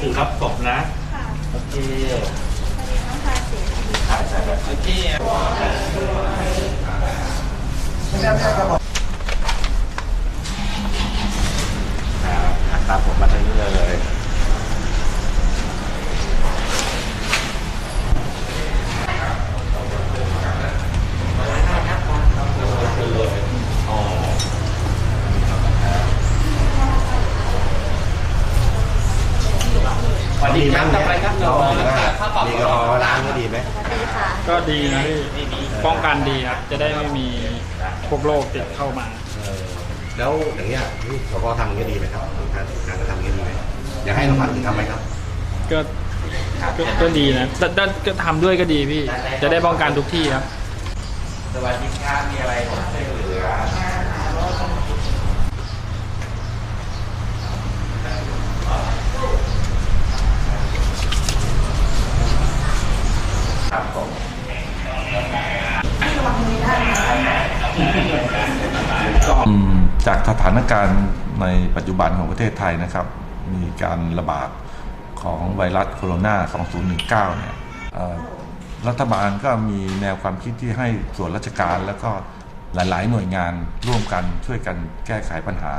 สื่อรับศพนะ ค่ะโอเคพอดีน้องพาเสียชีวิต ถ่ายแโอเค วัสดีครับต่อไปครับน้องเราข้าวปรับมีแอลกอฮอล์ล้างก็ดีไหมสวัสดีค่ะก็ดีนะพี่ป้องกันดีครับ จะได้ไม่มีพวกโรคติดเข้ามาเออแล้วอย่างเงี้ยที่สกทำก็ดีไหมครับการการกระทำก็ดีไหมอยากให้โรงพยาบาลอื่นทำไหมครับ ก็ก็ก็ดีนะแต่แต่ก็ทำด้วยก็ดีพี่ จะได้ป้องกันทุกที่ครับ สวัสดีครับมีอะไรผมช่วยเหลือ ครับผมจากสถานการณ์ในปัจจุบันของประเทศไทยนะครับ มีการระบาดของไวรัสโคโรนา 2019 เนี่ยรัฐบาลก็มีแนวความคิดที่ให้ส่วนราชการแล้วก็หลาย ๆ หน่วยงานร่วมกันช่วยกันแก้ไขปัญหา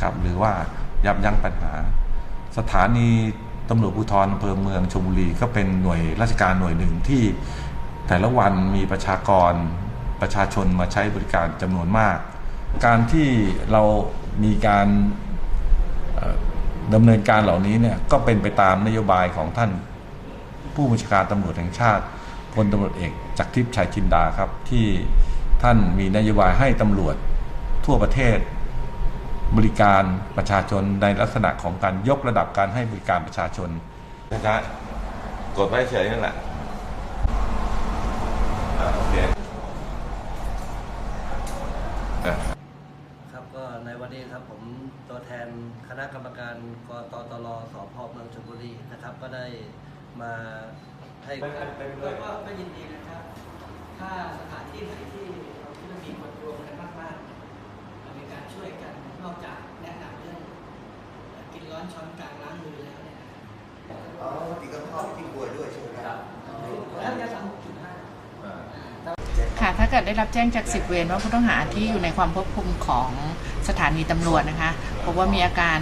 ครับหรือว่ายับยั้งปัญหา สถานี ตำรวจภูธรอำเภอเมืองชลบุรีก็เป็นหน่วยราชการหน่วยหนึ่งที่แต่ละวันมีประชากรประชาชนมาใช้บริการจำนวนมาก การที่เรามีการดำเนินการเหล่านี้เนี่ยก็เป็นไปตามนโยบายของท่านผู้บัญชาการตำรวจแห่งชาติพลตำรวจเอกจากทิพย์ชัยจินดาครับที่ท่านมีนโยบายให้ตำรวจทั่วประเทศ บริการประชาชนในลักษณะของการยกระดับการให้บริการประชาชนนะครับ กดไว้เฉยนั่นแหละอ่าโอเคอะครับก็ในวันนี้ครับผมตัวแทนคณะกรรมการกตตรสพเมืองชลบุรีนะครับ ก็ได้มาให้ก็ก็ก็ยินดีนะครับ ถ้าสถานที่ไหนที่เราคิดว่ามีคนรวมกันมากๆเรามีการช่วยกันนอกจากแนะนำเรื่องกินร้อนช้อนกลางล้างมือแล้วเนี่ย อ๋อดีก็ชอบที่กลัวด้วยใช่ไหมครับ แล้วยาสามหกจุดห้า ค่ะ ถ้าเกิดได้รับแจ้งจากสิบเวรว่าผู้ต้องหาที่อยู่ในความควบคุมของสถานีตำรวจนะคะพบว่ามีอาการ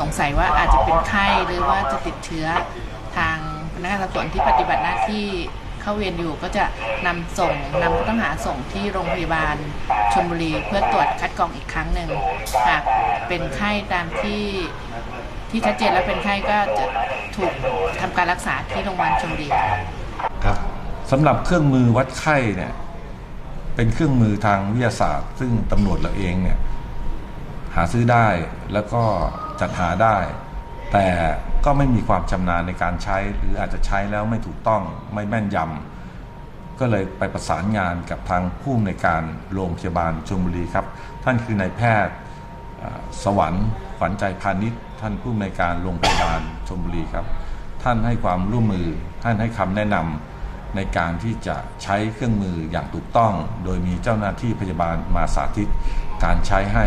สงสัยว่าอาจจะเป็นไข้หรือว่าจะติดเชื้อทางพนักงานสอบสวนที่ปฏิบัติหน้าที่เข้าเวรอยู่ก็จะนำส่งนำผู้ต้องหาส่งที่โรงพยาบาลชลบุรี เพื่อตรวจคัดกรองอีกครั้งหนึ่งหากเป็นไข้ตามที่ที่ชัดเจนแล้วเป็นไข้ก็จะถูกทำการรักษาที่โรงพยาบาลชลบุรีครับสำหรับเครื่องมือวัดไข้เนี่ย เป็นเครื่องมือทางวิทยาศาสตร์ ซึ่งตำรวจเราเองเนี่ยหาซื้อได้แล้วก็จัดหาได้ แต่ก็ไม่มีความชำนาญในการใช้ หรืออาจจะใช้แล้วไม่ถูกต้องไม่แม่นยำก็เลยไปประสานงานกับทางผู้อำนการโรงพยาบาลชลบุรีครับ ท่านคือนายแพทย์สวรรค์ขวัญใจพาณิชย์ท่านผู้อำนการโรงพยาบาลชลบุรีครับ ท่านให้ความร่วมมือท่านให้คำแนะนำ ในการที่จะใช้เครื่องมืออย่างถูกต้อง โดยมีเจ้าหน้าที่พยาบาลมาสาธิตการใช้ให้